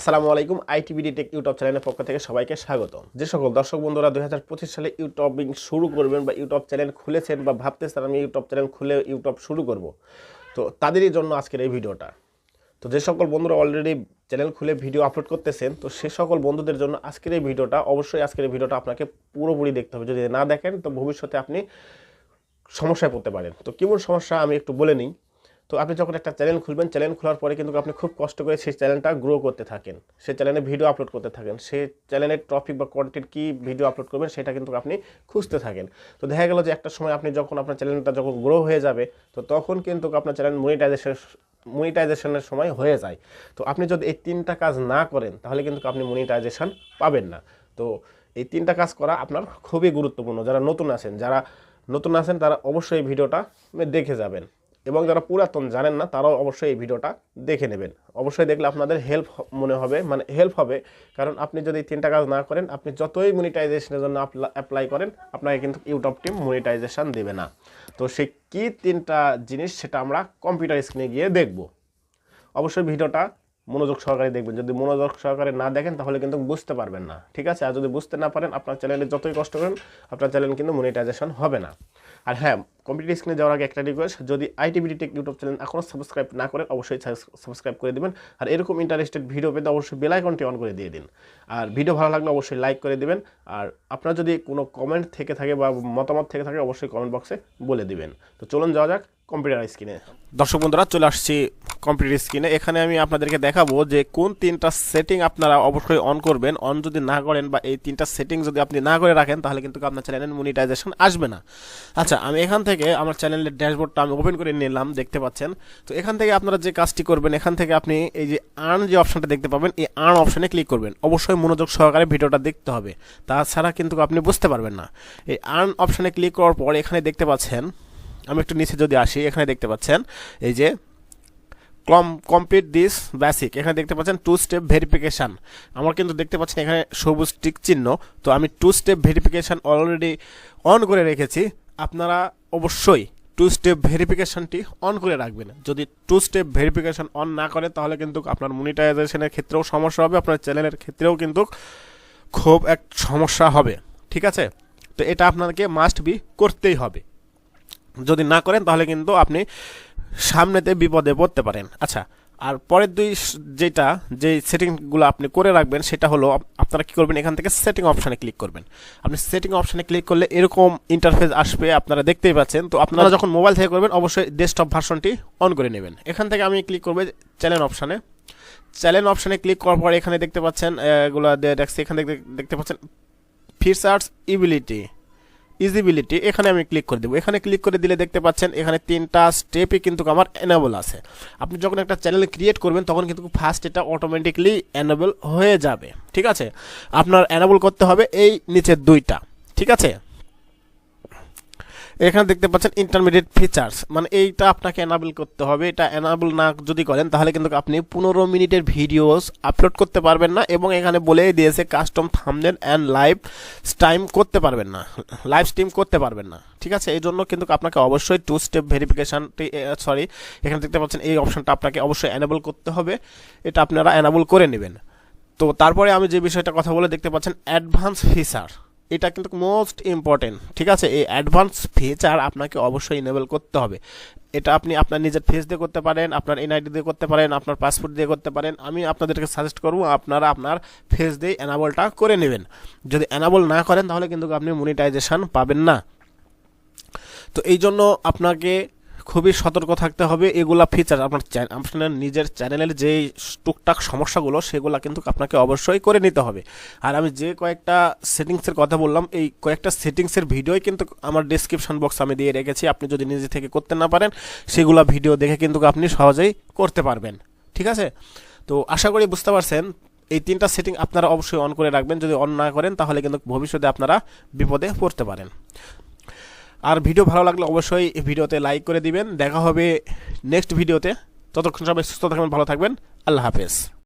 আসসালামু আলাইকুম ITBD tech YouTube চ্যানেলের পক্ষ থেকে সবাইকে স্বাগত যে সকল দর্শক বন্ধুরা দু হাজার পঁচিশ সালে ইউটিউবিং শুরু করবেন বা ইউটিউব চ্যানেল খুলেছেন বা ভাবতেছেন, আমি ইউটিউব চ্যানেল খুলে ইউটিউব শুরু করব। তো তাদেরই জন্য আজকের এই ভিডিওটা। তো যে সকল বন্ধুরা অলরেডি চ্যানেল খুলে ভিডিও আপলোড করতেছেন, তো সে সকল বন্ধুদের জন্য আজকের এই ভিডিওটা, অবশ্যই আজকের এই ভিডিওটা আপনাকে পুরোপুরি দেখতে হবে। যদি না দেখেন, তো ভবিষ্যতে আপনি সমস্যায় পড়তে পারেন। তো কেমন সমস্যা আমি একটু বলে নিই। তো আপনি যখন একটা চ্যানেল খুলবেন চ্যানেল খোলার পরে কিন্তু আপনি খুব কষ্ট করে সেই চ্যানেলটা গ্রো করতে থাকেন। সেই চ্যানেলে ভিডিও আপলোড করতে থাকেন। সেই চ্যানেলের টপিক বা কন্টেন্ট কী ভিডিও আপলোড করবেন, সেটা কিন্তু আপনি খুঁজতে থাকেন। তো দেখা গেল যে একটা সময় আপনি যখন আপনার চ্যানেলটা যখন গ্রো হয়ে যাবে, তো তখন কিন্তু আপনার চ্যানেল মনিটাইজেশন মনিটাইজেশনের সময় হয়ে যায়। তো আপনি যদি এই তিনটা কাজ না করেন, তাহলে কিন্তু আপনি মনিটাইজেশন পাবেন না। তো এই তিনটা কাজ করা আপনার খুবই গুরুত্বপূর্ণ। যারা নতুন আছেন, যারা নতুন আছেন, তারা অবশ্যই ভিডিওটা দেখে যাবেন। এবং যারা পুরাতন জানেন না, তারাও অবশ্যই এই ভিডিওটা দেখে নেবেন। অবশ্যই দেখলে আপনাদের হেল্প মনে হবে মানে হেল্প হবে। কারণ আপনি যদি তিনটা কাজ না করেন, আপনি যতই মনিটাইজেশনের জন্য অ্যাপ্লাই করেন, আপনাকে কিন্তু ইউটিউব টিম মনিটাইজেশান দেবে না। তো সে কী তিনটা জিনিস সেটা আমরা কম্পিউটার স্ক্রিনে গিয়ে দেখব। অবশ্যই ভিডিওটা মনোযোগ সহকারে দেখবেন। যদি মনোযোগ সহকারে না দেখেন, তাহলে কিন্তু বুঝতে পারবেন না। ঠিক আছে? আর যদি বুঝতে না পারেন, আপনার চ্যানেলে যতই কষ্ট করেন, আপনার চ্যানেল কিন্তু মনিটাইজেশন হবে না। আর হ্যাঁ কম্পিউটার স্ক্রিনে যাওয়ার আগে একটা রিকোয়েস্ট যদি আইটিবিডি টেক ইউটিউব চ্যানেল এখনও সাবস্ক্রাইব না করেন অবশ্যই সাবস্ক্রাইব করে দেবেন। আর এরকম ইন্টারেস্টেড ভিডিও পেতে অবশ্যই বেল আইকনটি অন করে দিয়ে দিন। আর ভিডিও ভালো লাগলে অবশ্যই লাইক করে দিবেন। আর আপনার যদি কোনো কমেন্ট থেকে থাকে বা মতামত থেকে থাকে, অবশ্যই কমেন্ট বক্সে বলে দিবেন। তো চলুন যাওয়া যাক। কম্পিউটার স্ক্রিনে দর্শক বন্ধুরা, চলে আসছি কম্পিউটার স্ক্রিনে এখানে আমি আপনাদেরকে দেখাবো যে কোন তিনটা সেটিং আপনারা অবশ্যই অন করবেন। অন যদি না করেন বা এই তিনটা সেটিং যদি আপনি না করে রাখেন, তাহলে কিন্তু আপনার চ্যানেলের মনিটাইজেশন আসবে না। আচ্ছা আমি এখান থেকে আমার চ্যানেলের ড্যাশবোর্ডটা আমি ওপেন করে নিলাম, দেখতে পাচ্ছেন। তো এখান থেকে আপনারা যে কাজটি করবেন, এখান থেকে আপনি এই যে আর্ন যে অপশনটা দেখতে পাবেন, এই আর্ন অপশনে ক্লিক করবেন। অবশ্যই মনোযোগ সহকারে ভিডিওটা দেখতে হবে। তাছাড়া কিন্তু আপনি বুঝতে পারবেন না। এই আর্ন অপশনে ক্লিক করার পর এখানে দেখতে পাচ্ছেন আমি একটু নিচে যদি আসি, এখানে দেখতে পাচ্ছেন, এই যে কম কমপ্লিট দিস বেসিক এখানে দেখতে পাচ্ছেন টু স্টেপ ভেরিফিকেশান আমার কিন্তু দেখতে পাচ্ছেন এখানে সবুজ টিক চিহ্ন। তো আমি two step verification already on করে রেখেছি। আপনারা অবশ্যই টু স্টেপ ভেরিফিকেশানটি অন করে রাখবেন। যদি টু স্টেপ ভেরিফিকেশান অন না করে, তাহলে কিন্তু আপনার মনিটাইজেশনের ক্ষেত্রেও সমস্যা হবে, আপনার চ্যানেলের ক্ষেত্রেও কিন্তু খুব এক সমস্যা হবে। ঠিক আছে? তো এটা আপনাকে মাস্ট বি করতেই হবে। যদি না করেন তাহলে কিন্তু আপনি সামনেতে বিপদে পড়তে পারেন। আচ্ছা আর পরের দুই যেটা যে সেটিংগুলো আপনি করে রাখবেন সেটা হলো আপনারা কি করবেন এখান থেকে সেটিং অপশানে ক্লিক করবেন। আপনি সেটিং অপশানে ক্লিক করলে এরকম ইন্টারফেস আসবে আপনারা দেখতেই পাচ্ছেন। তো আপনারা যখন মোবাইল থেকে করবেন অবশ্যই ডেস্কটপ ভার্সনটি অন করে নেবেন। এখান থেকে আমি ক্লিক করব চ্যানেল অপশানে চ্যানেল অপশানে ক্লিক করার পর এখানে দেখতে পাচ্ছেন এগুলো দেখছি এখানে দেখতে পাচ্ছেন ফিচার্স ইবিলিটি ইজিবিলিটি এখানে আমি ক্লিক করে দেবো। এখানে ক্লিক করে দিলে দেখতে পাচ্ছেন এখানে তিনটা স্টেপই কিন্তু আমার এনেবল আছে। আপনি যখন একটা চ্যানেল ক্রিয়েট করবেন, তখন কিন্তু ফার্স্ট এটা অটোমেটিকলি এনেবল হয়ে যাবে। ঠিক আছে? আপনার এনেবল করতে হবে এই নিচের দুইটা। ঠিক আছে? এখানে দেখতে পাচ্ছেন ইন্টারমিডিয়েট ফিচার্স মানে এইটা আপনাকে এনাবেল করতে হবে। এটা এনাবেল না যদি করেন, তাহলে কিন্তু আপনি পনেরো মিনিটের ভিডিওস আপলোড করতে পারবেন না এবং এখানে বলেই দিয়েছে custom thumbnail and live stream করতে পারবেন না। লাইভ স্ট্রিম করতে পারবেন না। ঠিক আছে? এই জন্য কিন্তু আপনাকে অবশ্যই টু স্টেপ ভেরিফিকেশানটি সরি এখানে দেখতে পাচ্ছেন এই অপশনটা আপনাকে অবশ্যই এনাবেল করতে হবে। এটা আপনারা এনাবেল করে নেবেন। তো তারপরে আমি যে বিষয়টা কথা বলে দেখতে পাচ্ছেন অ্যাডভান্স ফিচার এটা কিন্তু মোস্ট ইম্পর্টেন্ট ঠিক আছে? এই অ্যাডভান্স ফিচার আপনাকে অবশ্যই ইনেবল করতে হবে। এটা আপনি আপনার নিজের ফেস দিয়ে করতে পারেন, আপনার এনআইডি দিয়ে করতে পারেন, আপনার পাসপোর্ট দিয়ে করতে পারেন। আমি আপনাদেরকে সাজেস্ট করব, আপনারা আপনার ফেস দিয়ে অ্যানাবলটা করে নেবেন। যদি অ্যানাবল না করেন, তাহলে কিন্তু আপনি মনিটাইজেশান পাবেন না। তো এই জন্য আপনাকে খুবই সতর্ক থাকতে হবে। এগুলা ফিচার আপনার আপনার নিজের চ্যানেলের যে টুকটাক সমস্যাগুলো, সেগুলো কিন্তু আপনাকে অবশ্যই করে নিতে হবে। আর আমি যে কয়েকটা সেটিংসের কথা বললাম, এই কয়েকটা সেটিংসের ভিডিওই কিন্তু আমার ডিসক্রিপশন বক্স আমি দিয়ে রেখেছি। আপনি যদি নিজে থেকে করতে না পারেন, সেগুলো ভিডিও দেখে কিন্তু আপনি সহজেই করতে পারবেন। ঠিক আছে? তো আশা করি বুঝতে পারছেন, এই তিনটা সেটিং আপনারা অবশ্যই অন করে রাখবেন। যদি অন না করেন, তাহলে কিন্তু ভবিষ্যতে আপনারা বিপদে পড়তে পারেন। আর ভিডিও ভালো লাগলে অবশ্যই ভিডিওতে লাইক করে দিবেন। দেখা হবে নেক্সট ভিডিওতে ততক্ষণ সবাই সুস্থ থাকবেন, ভালো থাকবেন। আল্লাহ হাফেজ।